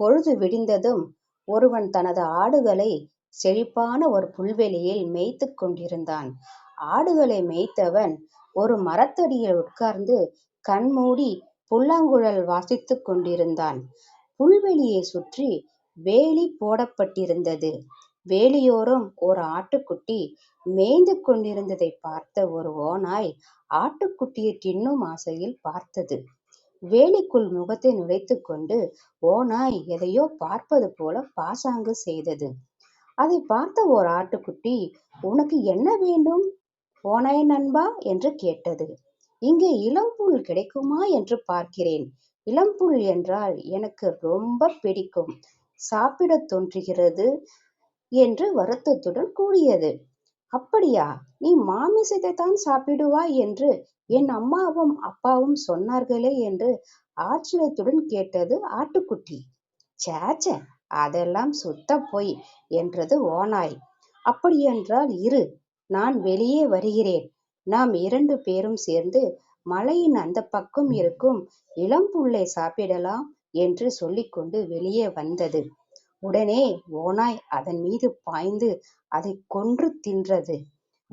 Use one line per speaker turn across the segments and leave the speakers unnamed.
பொழுது விடிந்ததும் ஒருவன் தனது ஆடுகளை செழிப்பான ஒரு புல்வெளியில் மேய்த்து கொண்டிருந்தான். ஆடுகளை மேய்த்தவன் ஒரு மரத்தடியில் உட்கார்ந்து கண்மூடி புல்லாங்குழல் வாசித்துக் கொண்டிருந்தான். புல்வெளியை சுற்றி வேலி போடப்பட்டிருந்தது. வேலியோரம் ஒரு ஆட்டுக்குட்டி மேய்ந்து கொண்டிருந்ததைப் பார்த்த ஒரு ஓநாய் ஆட்டுக்குட்டியைத் தின்னும் ஆசையில் பார்த்தது. வேலிக்குள் முகத்தை நுழைத்துக் கொண்டு ஓநாய் எதையோ பார்ப்பது போலப் பாசாங்கு செய்தது. அதைப் பார்த்த ஓர் ஆட்டுக்குட்டி உனக்கு என்ன வேண்டும் ஓநாய் நண்பா? என்று கேட்டது. இங்கே இளம்புல் கிடைக்குமா என்று பார்க்கிறேன். இளம்புல் என்றால் எனக்கு ரொம்பப் பிடிக்கும். சாப்பிடத் தோன்றுகிறது என்று வருத்தத்துடன் கூறியது. அப்படியா? நீ மாமிசத்தைத்தான் சாப்பிடுவாய் என்று என் அம்மாவும் அப்பாவும் சொன்னார்களே என்று ஆச்சரியத்துடன் கேட்டது ஆட்டுக்குட்டி. சேச்ச அதெல்லாம் சுத்த பொய் என்றது ஓநாய். அப்படியென்றால் இரு நான் வெளியே வருகிறேன். நாம் இரண்டு பேரும் சேர்ந்து மலையின் அந்த பக்கம் இருக்கும் இளம்புல்லைச் சாப்பிடலாம் என்று சொல்லிக்கொண்டு வெளியே வந்தது. உடனே ஓநாய் அதன்மீது பாய்ந்து அதை கொன்று தின்றது.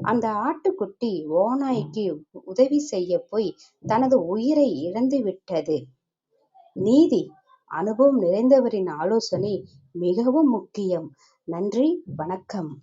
அந்த ஆட்டுக்குட்டி ஓநாய்க்கு உதவி செய்யப் போய் தனது உயிரை இழந்துவிட்டது. நீதி அனுபவம் நிறைந்தவரின் ஆலோசனை மிகவும் முக்கியம். நன்றி வணக்கம்.